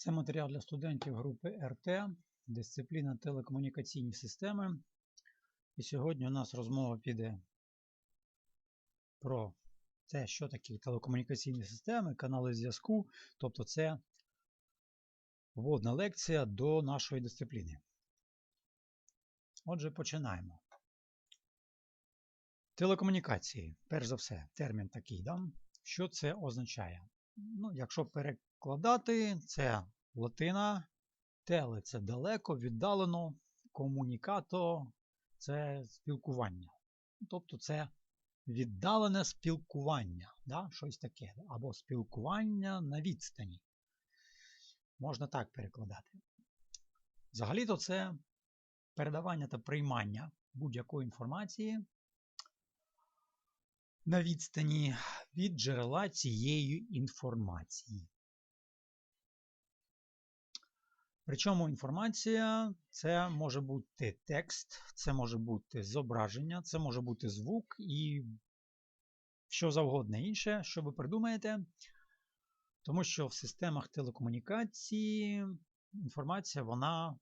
Це матеріал для студентів групи РТ, дисципліна телекомунікаційні системи. І сьогодні у нас розмова піде про те, що такі телекомунікаційні системи, канали зв'язку. Тобто це вводна лекція до нашої дисципліни. Отже, починаємо. Телекомунікації, перш за все, термін такий. Да? Що це означає? Ну, Якщо перекладати, це латина, теле це далеко, віддалено, комунікато це спілкування. Тобто це віддалене спілкування, да? щось таке, або спілкування на відстані. Можна так перекладати. Взагалі-то це передавання та приймання будь-якої інформації на відстані від джерела цієї інформації. Причому інформація це може бути текст, це може бути зображення, це може бути звук і що завгодно інше, що ви придумаєте. Тому що в системах телекомунікації інформація вона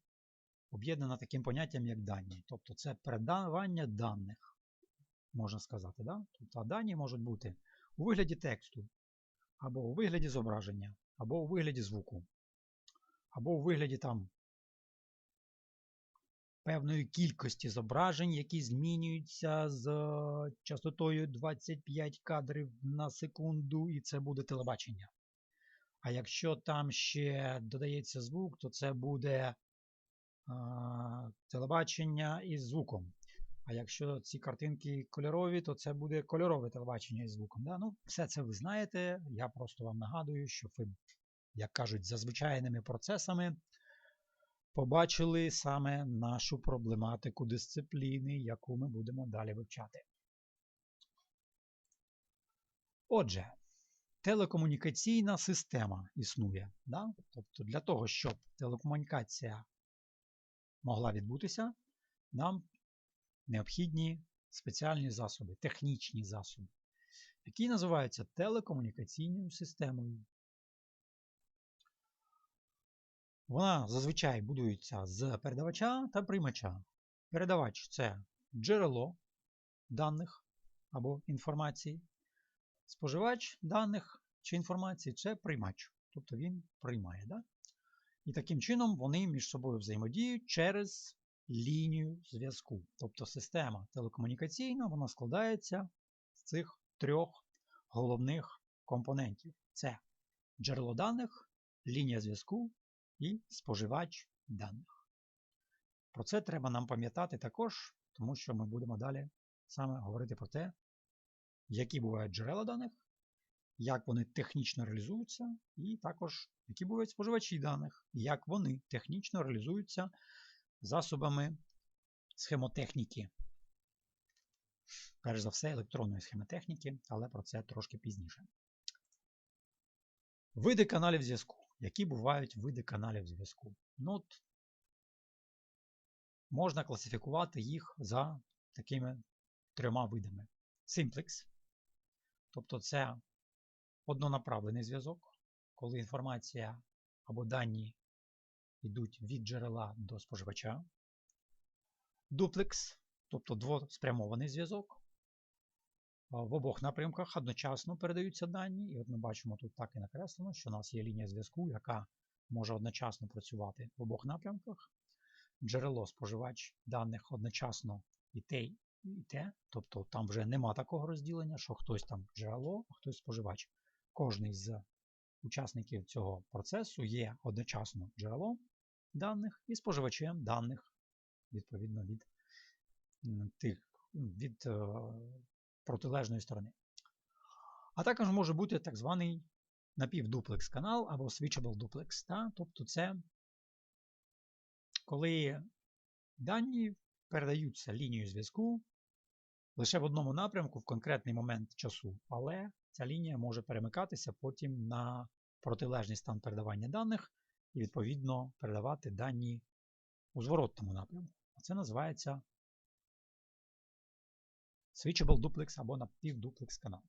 об'єднана таким поняттям, як дані. Тобто це передавання даних, можна сказати. Да? Тобто дані можуть бути у вигляді тексту, або у вигляді зображення, або у вигляді звуку, або у вигляді там певної кількості зображень, які змінюються з частотою 25 кадрів на секунду, і це буде телебачення. А якщо там ще додається звук, то це буде а, телебачення із звуком. А якщо ці картинки кольорові, то це буде кольорове телебачення із звуком. Да? Ну, Все це ви знаєте. Я просто вам нагадую, щоб ви, як кажуть, за звичайними процесами побачили саме нашу проблематику дисципліни, яку ми будемо далі вивчати. Отже, телекомунікаційна система існує. Да? Тобто для того, щоб телекомунікація могла відбутися, нам необхідні спеціальні засоби, технічні засоби, які називаються телекомунікаційною системою. Вона зазвичай будується з передавача та приймача. Передавач це джерело даних або інформації. Споживач даних чи інформації це приймач, тобто він приймає. Да? І таким чином вони між собою взаємодіють через лінію зв'язку. Тобто система телекомунікаційна вона складається з цих трьох головних компонентів: це джерело даних, лінія зв'язку і споживач даних. Про це треба нам пам'ятати також, тому що ми будемо далі саме говорити про те, які бувають джерела даних, як вони технічно реалізуються, і також які бувають споживачі даних, як вони технічно реалізуються засобами схемотехніки. Перш за все, електронної схемотехніки, але про це трошки пізніше. Види каналів зв'язку. Які бувають види каналів зв'язку? Ну, от, Можна класифікувати їх за такими трьома видами. Simplex, тобто це однонаправлений зв'язок, коли інформація або дані йдуть від джерела до споживача. Duplex, тобто двоспрямований зв'язок. В обох напрямках одночасно передаються дані, і от ми бачимо тут так і накреслено, що у нас є лінія зв'язку, яка може одночасно працювати в обох напрямках. Джерело споживач даних одночасно і те, і те. Тобто там вже нема такого розділення, що хтось там джерело, а хтось споживач. Кожний з учасників цього процесу є одночасно джерелом даних і споживачем даних, відповідно від тих, від протилежної сторони. А також може бути так званий напівдуплекс канал або switchable duplex. Та? Тобто це коли дані передаються лінією зв'язку лише в одному напрямку в конкретний момент часу, але ця лінія може перемикатися потім на протилежний стан передавання даних і, відповідно, передавати дані у зворотному напрямку. Це називається Switchable duplex або напівдуплекс канал.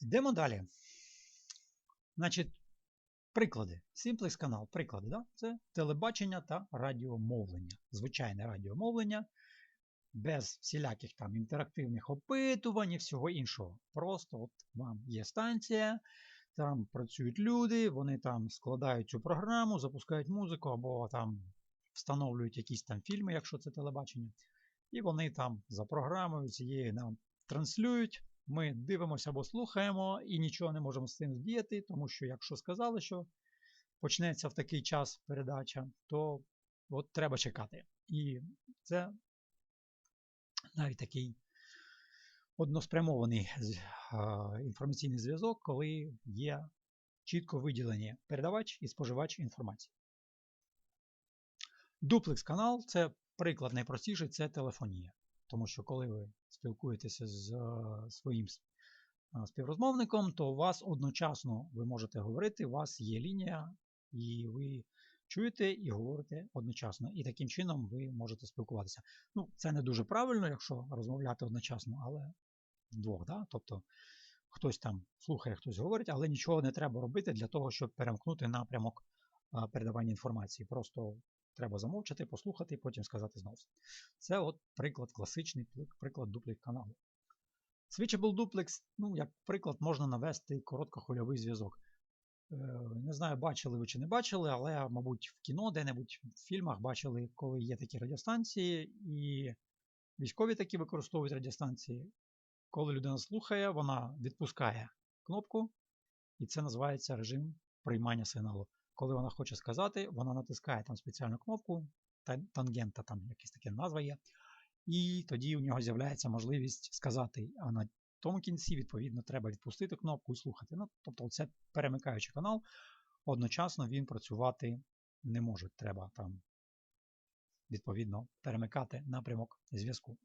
Йдемо далі. Значить, приклади. Simplex канал. Приклади. Да? Це телебачення та радіомовлення. Звичайне радіомовлення. Без всіляких там інтерактивних опитувань і всього іншого. Просто от вам є станція, там працюють люди, вони там складають цю програму, запускають музику або там встановлюють якісь там фільми, якщо це телебачення. І вони там за програмою цією нам транслюють. Ми дивимося або слухаємо і нічого не можемо з цим здіяти, тому що якщо сказали, що почнеться в такий час передача, то от треба чекати. І це навіть такий односпрямований інформаційний зв'язок, коли є чітко виділені передавач і споживач інформації. Дуплекс канал це приклад найпростіший це телефонія. Тому що коли ви спілкуєтеся з своїм співрозмовником, то у вас одночасно ви можете говорити, у вас є лінія, і ви чуєте і говорите одночасно. І таким чином ви можете спілкуватися. Ну, Це не дуже правильно, якщо розмовляти одночасно, але вдвох. Да? Тобто хтось там слухає, хтось говорить, але нічого не треба робити для того, щоб перемкнути напрямок передавання інформації. Просто треба замовчати, послухати і потім сказати знову. Це от приклад, класичний приклад дуплекс каналу. Switchable duplex, ну, як приклад, можна навести короткохвильовий зв'язок. Е, не знаю, бачили ви чи не бачили, але, мабуть, в кіно, де-небудь в фільмах бачили, коли є такі радіостанції, і військові такі використовують радіостанції. Коли людина слухає, вона відпускає кнопку, і це називається режим приймання сигналу. Коли вона хоче сказати, вона натискає там спеціальну кнопку, тангента, там якась така назва є. І тоді у нього з'являється можливість сказати, а на тому кінці, відповідно, треба відпустити кнопку і слухати. Ну, Тобто, це перемикаючий канал, одночасно він працювати не може. Треба там, відповідно, перемикати напрямок зв'язку.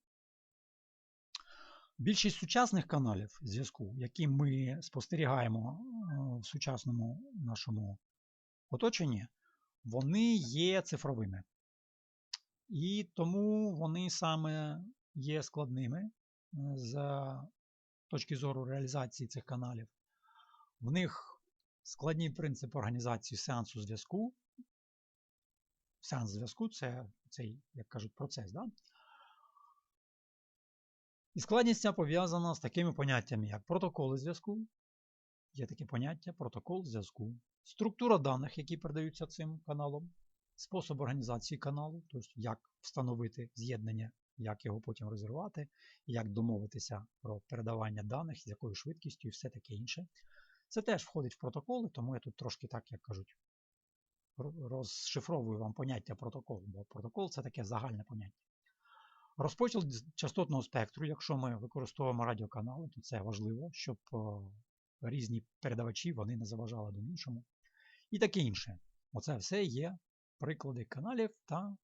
Більшість сучасних каналів зв'язку, які ми спостерігаємо е, в сучасному нашому оточенні, вони є цифровими. І тому вони саме є складними е, з точки зору реалізації цих каналів. В них складні принципи організації сеансу зв'язку. Сеанс зв'язку це цей, як кажуть, процес. Да? І складність ця пов'язана з такими поняттями, як протоколи зв'язку. Є таке поняття протокол зв'язку, структура даних, які передаються цим каналом, спосіб організації каналу, тобто як встановити з'єднання, як його потім розірвати, як домовитися про передавання даних, з якою швидкістю і все таке інше. Це теж входить в протоколи, тому я тут трошки так, як кажуть, розшифровую вам поняття протоколу, бо протокол це таке загальне поняття. Розподіл частотного спектру, якщо ми використовуємо радіоканали, то це важливо, щоб різні передавачі вони не заважали один іншому. І таке інше. Оце все є приклади каналів та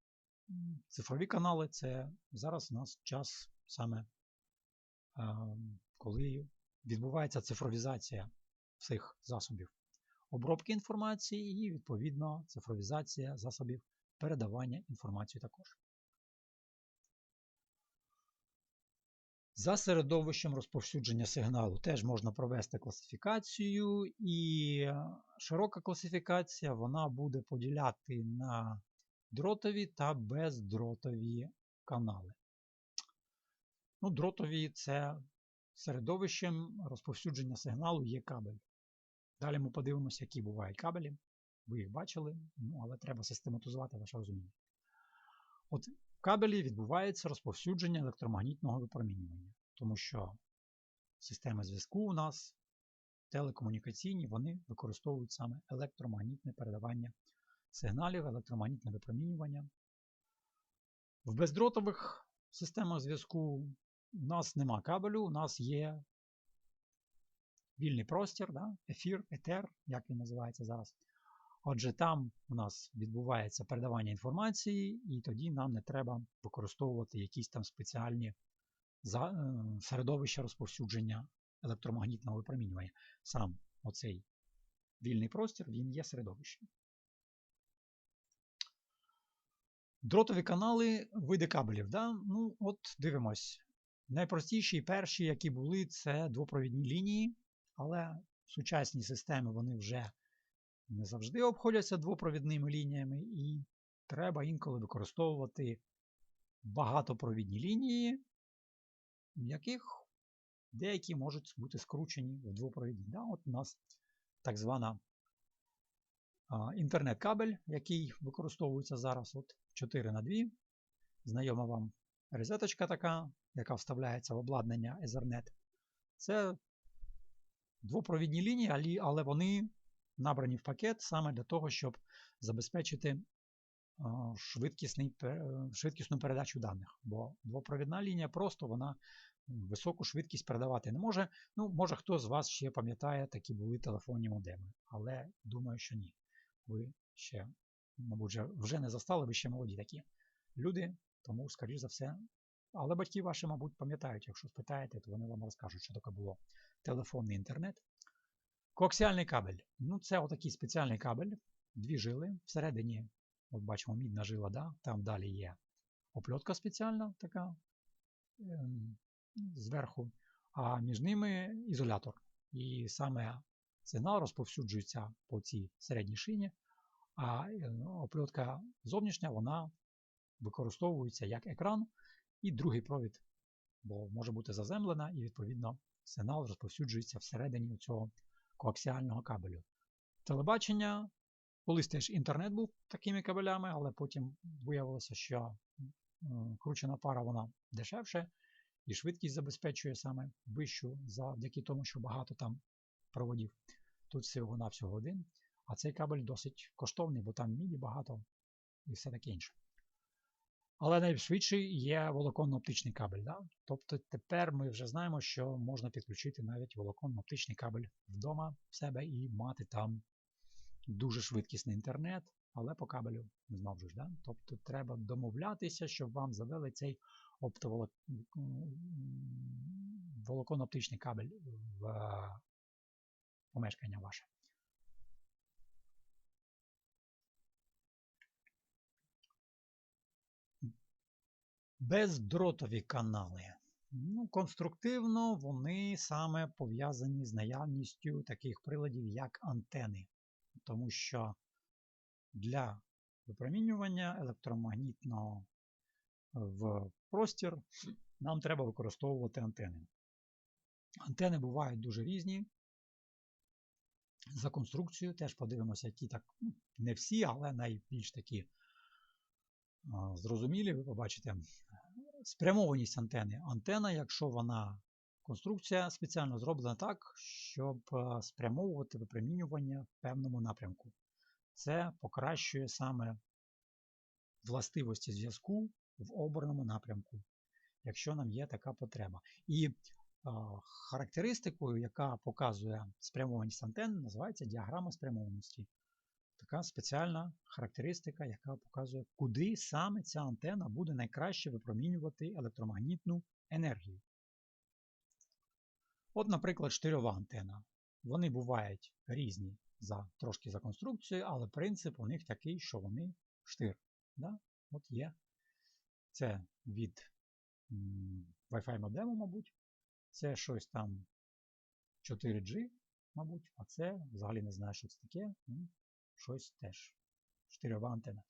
цифрові канали це зараз у нас час саме, коли відбувається цифровізація всіх засобів обробки інформації і, відповідно, цифровізація засобів передавання інформації також. За середовищем розповсюдження сигналу теж можна провести класифікацію, і широка класифікація вона буде поділяти на дротові та бездротові канали. Ну, Дротові це середовищем розповсюдження сигналу є кабель. Далі ми подивимося, які бувають кабелі. Ви їх бачили, ну, але треба систематизувати ваше розуміння. От кабелі відбувається розповсюдження електромагнітного випромінювання, тому що системи зв'язку у нас телекомунікаційні, вони використовують саме електромагнітне передавання сигналів, електромагнітне випромінювання. В бездротових системах зв'язку у нас нема кабелю, у нас є вільний простір, да? ефір, етер, як він називається зараз. Отже, там у нас відбувається передавання інформації, і тоді нам не треба використовувати якісь там спеціальні е, середовища розповсюдження електромагнітного випромінювання. Сам оцей вільний простір він є середовищем. Дротові канали види кабелів. Да? Ну, от Дивимось. Найпростіші і перші, які були, це двопровідні лінії але сучасні системи вони вже не завжди обходяться двопровідними лініями, і треба інколи використовувати багатопровідні лінії, в яких деякі можуть бути скручені в двопровідні. Да, От у нас так звана інтернет-кабель, який використовується зараз от 4 на 2 Знайома вам розеточка така, яка вставляється в обладнання Ethernet. Це двопровідні лінії, але вони набрані в пакет саме для того, щоб забезпечити швидкісний, швидкісну передачу даних. Бо двопровідна лінія просто вона високу швидкість передавати не може. Ну, Може хто з вас ще пам'ятає, такі були телефонні модеми, але думаю, що ні. Ви ще, мабуть, вже не застали, ви ще молоді такі люди, тому, скоріш за все. Але батьки ваші, мабуть, пам'ятають, якщо спитаєте, то вони вам розкажуть, що таке було телефонний інтернет. Коаксіальний кабель. Ну, це отакий спеціальний кабель, дві жили. Всередині, от бачимо, мідна жила, да? там далі є опльотка спеціальна така ем, зверху, а між ними ізолятор. І саме сигнал розповсюджується по цій середній шині, а е, опльотка зовнішня вона використовується як екран і другий провід, бо може бути заземлена, і, відповідно, сигнал розповсюджується всередині цього коаксіального кабелю. Телебачення, колись теж інтернет був такими кабелями, але потім виявилося, що кручена пара вона дешевше, і швидкість забезпечує саме вищу завдяки тому, що багато там проводів. Тут всього-навсього один. А цей кабель досить коштовний, бо там міді багато і все таке інше. Але найшвидший є волоконно-оптичний кабель. Да? Тобто тепер ми вже знаємо, що можна підключити навіть волоконно-оптичний кабель вдома в себе і мати там дуже швидкісний інтернет, але по кабелю знав же. Да? Тобто треба домовлятися, щоб вам завели цей волоконно-оптичний кабель в помешкання ваше. Бездротові канали. Ну, Конструктивно вони саме пов'язані з наявністю таких приладів, як антени. Тому що для випромінювання електромагнітного в простір нам треба використовувати антени. Антени бувають дуже різні. За конструкцією теж подивимося, які так, ну, не всі, але найбільш такі зрозумілі, ви побачите спрямованість антени. Антена, якщо вона конструкція спеціально зроблена так, щоб спрямовувати випромінювання в певному напрямку. Це покращує саме властивості зв'язку в обраному напрямку, якщо нам є така потреба. І характеристикою, яка показує спрямованість антенни, називається діаграма спрямованості така спеціальна характеристика, яка показує, куди саме ця антена буде найкраще випромінювати електромагнітну енергію. От, наприклад, штирьова антена. Вони бувають різні за, трошки за конструкцією, але принцип у них такий, що вони штир. Да? От є. Це від Wi-Fi модему, мабуть. Це щось там 4G, мабуть, а це взагалі не знаю, що це таке щось теж. Штирьова антена.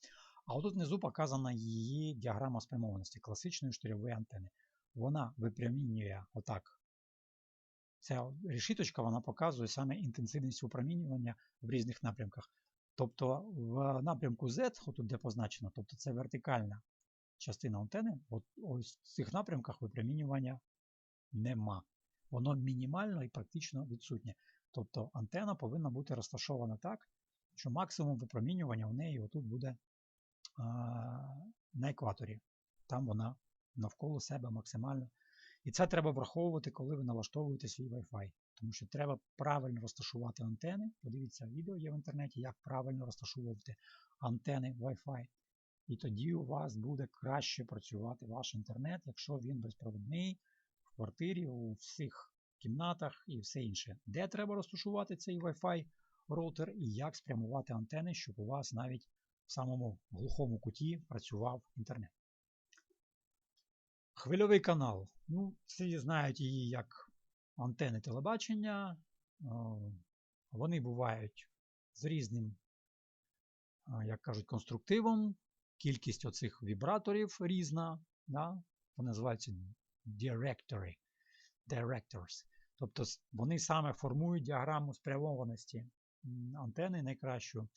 А отут внизу показана її діаграма спрямованості класичної штирьової антени. Вона випрямінює отак. Ця решіточка вона показує саме інтенсивність випромінювання в різних напрямках. Тобто в напрямку Z, отут де позначено, тобто це вертикальна частина антени, от ось в цих напрямках випромінювання нема. Воно мінімально і практично відсутнє. Тобто антена повинна бути розташована так, що максимум випромінювання в неї отут буде а, на екваторі. Там вона навколо себе максимально. І це треба враховувати, коли ви налаштовуєте свій Wi-Fi. Тому що треба правильно розташувати антени. Подивіться, відео є в інтернеті, як правильно розташовувати антени Wi-Fi. І тоді у вас буде краще працювати ваш інтернет, якщо він безпровідний в квартирі, у всіх кімнатах і все інше. Де треба розташувати цей Wi-Fi? Роутер і як спрямувати антени, щоб у вас навіть в самому глухому куті працював інтернет. Хвильовий канал. Ну, Всі знають її як антени телебачення, вони бувають з різним, як кажуть, конструктивом. Кількість оцих вібраторів різна, да? вони називаються directory, directors. Тобто вони саме формують діаграму спрямованості антени найкращу.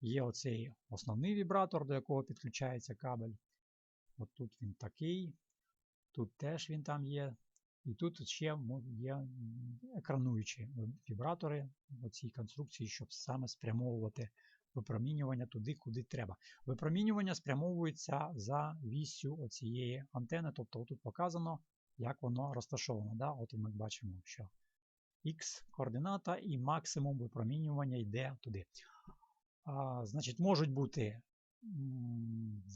Є оцей основний вібратор, до якого підключається кабель. От тут він такий, тут теж він там є. І тут ще є екрануючі вібратори в цій конструкції, щоб саме спрямовувати випромінювання туди, куди треба. Випромінювання спрямовується за вісю оцієї антени. Тобто тут показано, як воно розташовано. Да? От ми бачимо, що X координата і максимум випромінювання йде туди. А, Значить, можуть бути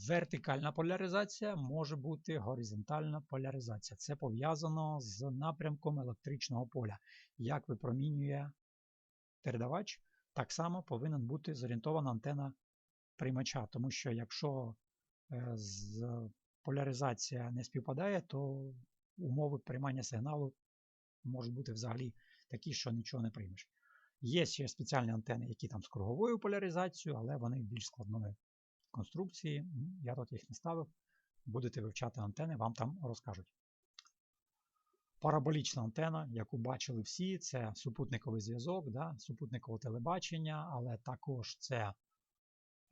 вертикальна поляризація, може бути горизонтальна поляризація. Це пов'язано з напрямком електричного поля. Як випромінює передавач, так само повинен бути зорієнтована антена приймача. Тому що якщо е, з поляризація не співпадає, то умови приймання сигналу можуть бути взагалі такі, що нічого не приймеш. Є ще спеціальні антени, які там з круговою поляризацією, але вони більш складної конструкції. Я тут їх не ставив. Будете вивчати антени, вам там розкажуть. Параболічна антена, яку бачили всі, це супутниковий зв'язок, да, супутникове телебачення, але також це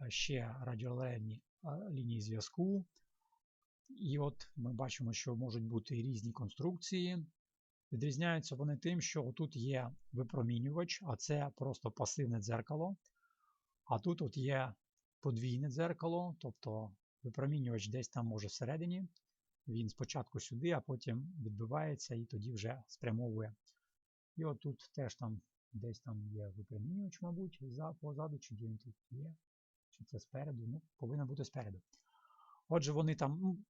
е, ще радіолейні е, лінії зв'язку. І от ми бачимо, що можуть бути різні конструкції. Відрізняються вони тим, що тут є випромінювач, а це просто пасивне дзеркало. А тут от є подвійне дзеркало, тобто випромінювач десь там може всередині. Він спочатку сюди, а потім відбивається і тоді вже спрямовує. І от тут теж там десь там є випромінювач, мабуть, за, позаду, чи він тут є, чи це спереду. Ну, повинен бути спереду. Отже, вони там.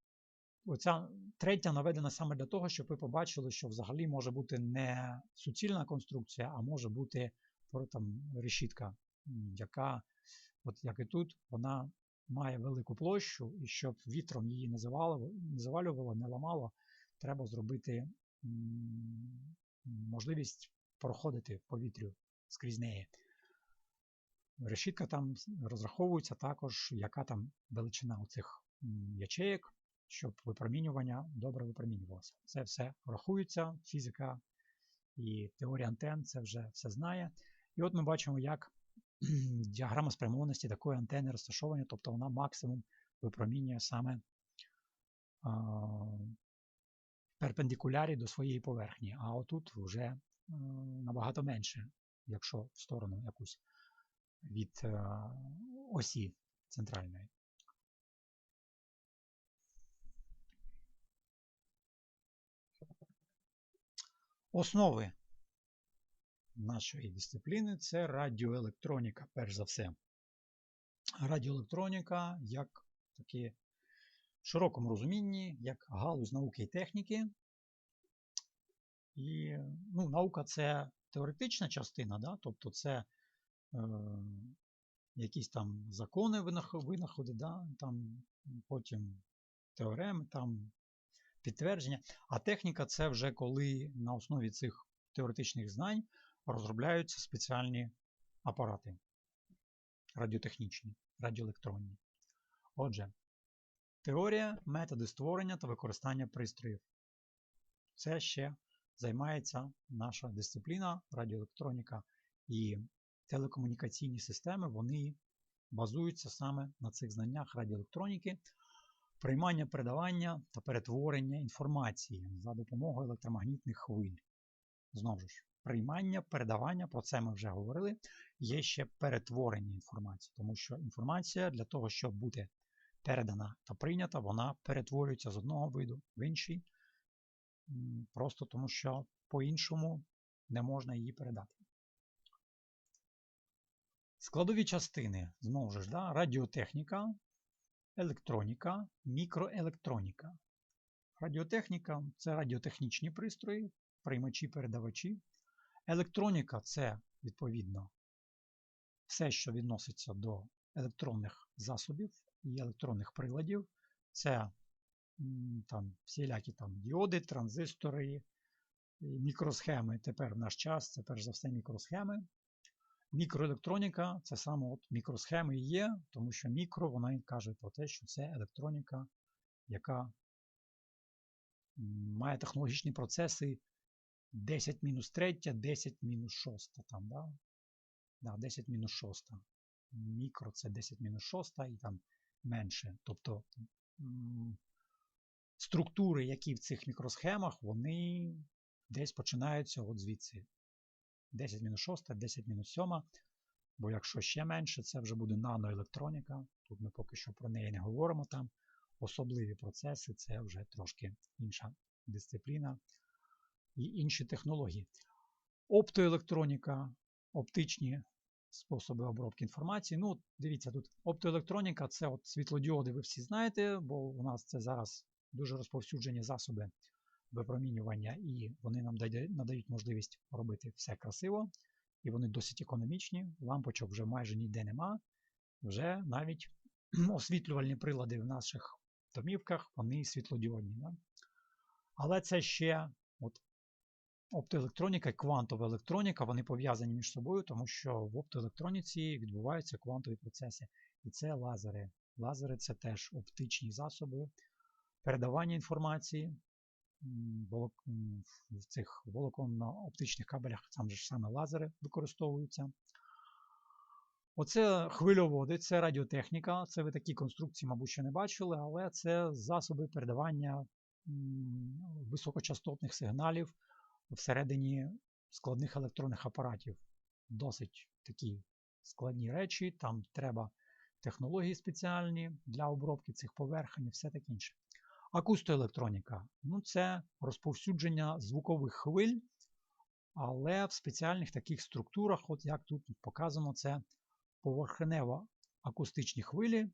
Оця третя наведена саме для того, щоб ви побачили, що взагалі може бути не суцільна конструкція, а може бути там решітка, яка от як і тут, вона має велику площу, і щоб вітром її не завалювало, не, завалювало, не ламало, треба зробити можливість проходити повітрю скрізь неї. Решітка там розраховується також, яка там величина оцих ячеїк, щоб випромінювання добре випромінювалося. Це все рахується, фізика і теорія антен це вже все знає. І от ми бачимо, як діаграма спрямованості такої антени розташовані, тобто вона максимум випромінює саме перпендикулярі до своєї поверхні. А отут вже а, набагато менше, якщо в сторону якусь від а, осі центральної. Основи нашої дисципліни це радіоелектроніка, перш за все. Радіоелектроніка як такі в широкому розумінні, як галузь науки і техніки. І ну, наука це теоретична частина, да? тобто це е, якісь там закони винаходи, да? там потім теореми, там підтвердження. А техніка це вже коли на основі цих теоретичних знань розробляються спеціальні апарати радіотехнічні, радіоелектронні. Отже, теорія, методи створення та використання пристроїв. Це ще займається наша дисципліна радіоелектроніка і телекомунікаційні системи, вони базуються саме на цих знаннях радіоелектроніки, приймання передавання та перетворення інформації за допомогою електромагнітних хвиль. Знову ж, приймання, передавання, про це ми вже говорили, є ще перетворення інформації, тому що інформація для того, щоб бути передана та прийнята, вона перетворюється з одного виду в інший, просто тому що по-іншому не можна її передати. Складові частини, знову ж, да, радіотехніка, електроніка, мікроелектроніка. Радіотехніка це радіотехнічні пристрої, приймачі-передавачі. Електроніка це, відповідно, все, що відноситься до електронних засобів і електронних приладів. Це там, всілякі там діоди, транзистори, мікросхеми тепер в наш час, це перш за все мікросхеми. Мікроелектроніка це саме от мікросхеми є, тому що мікро вона каже про те, що це електроніка, яка має технологічні процеси 10 мінус 3, 10 мінус 6. Там, да? Да, 10 мінус 6. Мікро це 10 мінус 6 і там менше. Тобто структури, які в цих мікросхемах, вони десь починаються от звідси. 10 мінус 6, 10-7. Бо якщо ще менше, це вже буде наноелектроніка. Тут ми поки що про неї не говоримо там. Особливі процеси це вже трошки інша дисципліна і інші технології. Оптоелектроніка, оптичні способи обробки інформації. Ну, дивіться, тут оптоелектроніка це от світлодіоди, ви всі знаєте, бо у нас це зараз дуже розповсюджені засоби випромінювання, і вони нам надають можливість робити все красиво. І вони досить економічні. Лампочок вже майже ніде нема. Вже навіть освітлювальні прилади в наших домівках, вони світлодіодні. Да? Але це ще от оптоелектроніка і квантова електроніка, вони пов'язані між собою, тому що в оптоелектроніці відбуваються квантові процеси. І це лазери. Лазери це теж оптичні засоби передавання інформації в цих волоконно-оптичних кабелях, там же саме лазери використовуються. Оце хвильоводи, це радіотехніка. Це ви такі конструкції, мабуть, ще не бачили, але це засоби передавання високочастотних сигналів всередині складних електронних апаратів. Досить такі складні речі, там треба технології спеціальні для обробки цих поверхень і все таке інше. Акустоелектроніка ну це розповсюдження звукових хвиль, але в спеціальних таких структурах, от як тут показано, це поверхнево акустичні хвилі,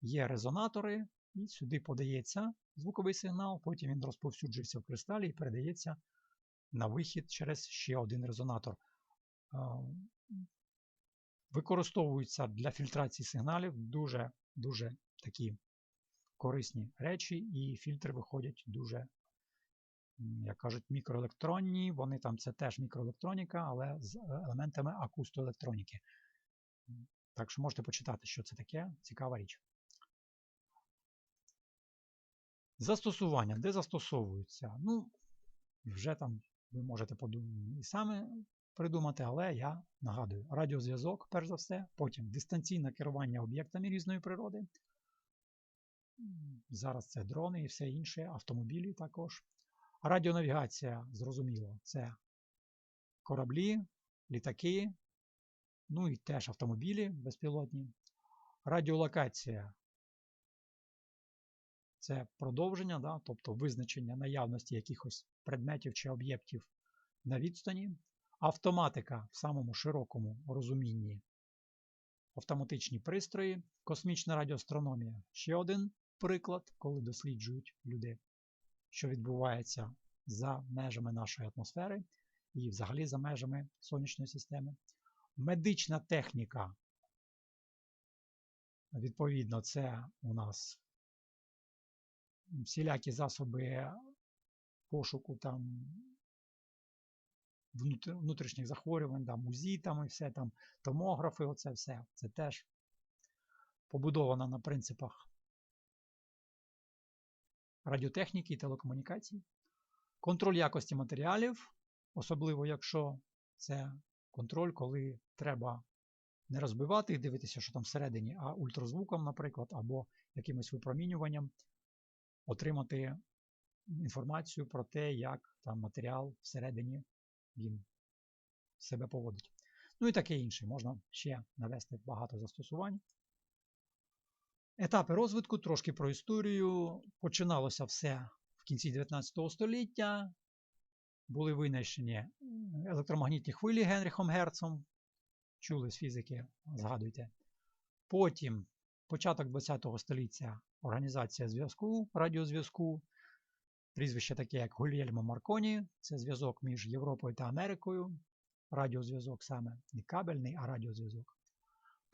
є резонатори, і сюди подається звуковий сигнал, потім він розповсюджується в кристалі і передається на вихід через ще один резонатор. Використовуються для фільтрації сигналів дуже дуже такі корисні речі, і фільтри виходять дуже, як кажуть, мікроелектронні. Вони там це теж мікроелектроніка, але з елементами акустоелектроніки. Так що можете почитати, що це таке, цікава річ. Застосування. Де застосовуються? Ну, вже там ви можете і саме придумати, але я нагадую: радіозв'язок, перш за все, потім дистанційне керування об'єктами різної природи. Зараз це дрони і все інше, автомобілі також. Радіонавігація, зрозуміло, це кораблі, літаки, ну і теж автомобілі безпілотні. Радіолокація це продовження, да, тобто визначення наявності якихось предметів чи об'єктів на відстані. Автоматика в самому широкому розумінні. Автоматичні пристрої, космічна радіоастрономія ще один приклад, коли досліджують люди, що відбувається за межами нашої атмосфери і взагалі за межами сонячної системи. Медична техніка. Відповідно, це у нас всілякі засоби пошуку там внутрішніх захворювань, там УЗІ там і все там, томографи, оце все. Це теж побудовано на принципах радіотехніки і телекомунікацій, контроль якості матеріалів, особливо якщо це контроль, коли треба не розбивати і дивитися, що там всередині, а ультразвуком, наприклад, або якимось випромінюванням отримати інформацію про те, як там матеріал всередині він себе поводить. Ну і таке інше. Можна ще навести багато застосувань. Етапи розвитку, трошки про історію. Починалося все в кінці 19 століття. Були винайшені електромагнітні хвилі Генріхом Герцом. Чули з фізики, згадуйте. Потім, початок 20 століття, організація зв'язку, радіозв'язку. Прізвище таке, як Гульєльмо Марконі. Це зв'язок між Європою та Америкою. Радіозв'язок саме не кабельний, а радіозв'язок.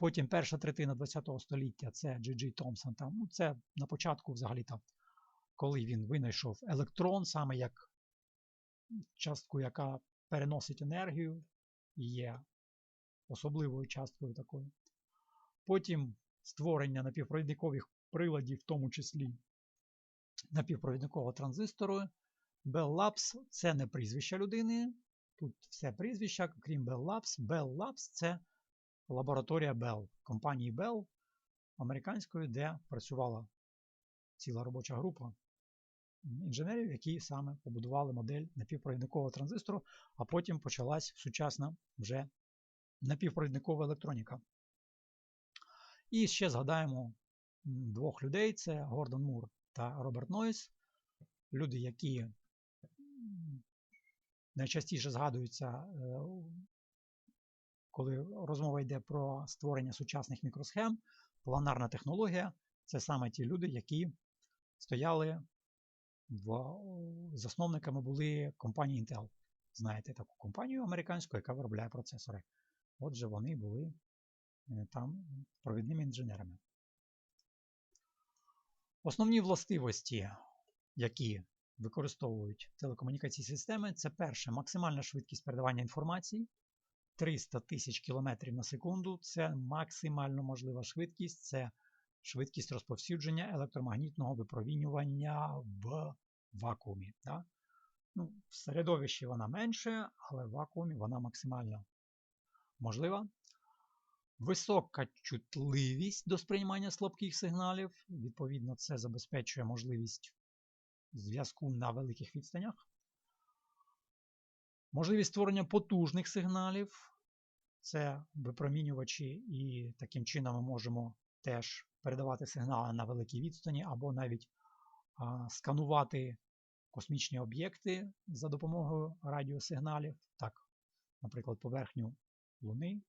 Потім перша третина ХХ століття це Джей Джей Томпсон. Там, ну, Це на початку взагалі там, коли він винайшов електрон, саме як частку, яка переносить енергію, є особливою часткою такою. Потім створення напівпровідникових приладів, в тому числі напівпровідникового транзистору. Bell Labs – це не прізвище людини. Тут все прізвища, крім Bell Labs. Bell Labs – це лабораторія Bell, компанії Bell американської, де працювала ціла робоча група інженерів, які саме побудували модель напівпровідникового транзистору, а потім почалась сучасна вже напівпровідникова електроніка. І ще згадаємо двох людей: це Гордон Мур та Роберт Нойс. Люди, які найчастіше згадуються, е, коли розмова йде про створення сучасних мікросхем, планарна технологія це саме ті люди, які стояли в засновниками були компанії Intel. Знаєте таку компанію американську, яка виробляє процесори. Отже, вони були е, там провідними інженерами. Основні властивості, які використовують телекомунікаційні системи, це перше максимальна швидкість передавання інформації. 300 тисяч км на секунду це максимально можлива швидкість, це швидкість розповсюдження електромагнітного випромінювання в вакуумі. Да? Ну, В середовищі вона менше, але в вакуумі вона максимально можлива. Висока чутливість до сприймання слабких сигналів. Відповідно, це забезпечує можливість зв'язку на великих відстанях. Можливість створення потужних сигналів. Це випромінювачі, і таким чином ми можемо теж передавати сигнали на великій відстані, або навіть сканувати космічні об'єкти за допомогою радіосигналів. Так, наприклад, поверхню Луни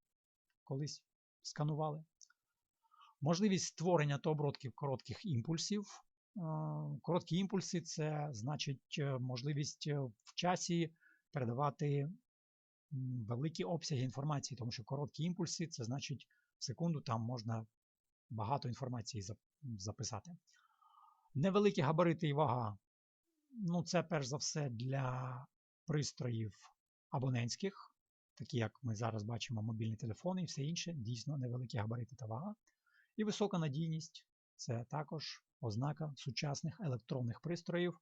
колись сканували. Можливість створення та обробки коротких імпульсів. Короткі імпульси це значить е, можливість е, в часі передавати великі обсяги інформації, тому що короткі імпульси це значить в секунду там можна багато інформації записати. Невеликі габарити і вага. Ну, це перш за все для пристроїв абонентських, такі як ми зараз бачимо мобільні телефони і все інше, дійсно невеликі габарити та вага. І висока надійність це також ознака сучасних електронних пристроїв.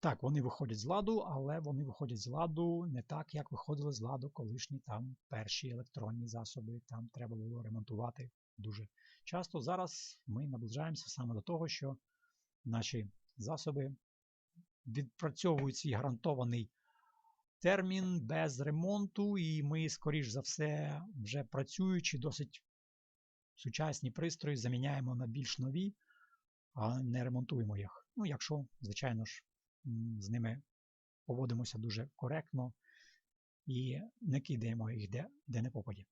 Так, вони виходять з ладу, але вони виходять з ладу не так, як виходили з ладу колишні там перші електронні засоби. Там треба було ремонтувати дуже часто. Зараз ми наближаємося саме до того, що наші засоби відпрацьовують свій гарантований термін без ремонту, і ми, скоріш за все, вже працюючи досить сучасні пристрої, заміняємо на більш нові, а не ремонтуємо їх. Ну, якщо, звичайно ж, з ними поводимося дуже коректно і не кидаємо їх де, де не попаді.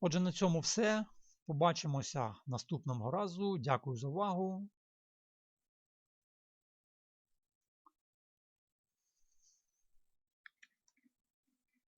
Отже, на цьому все. Побачимося наступного разу. Дякую за увагу.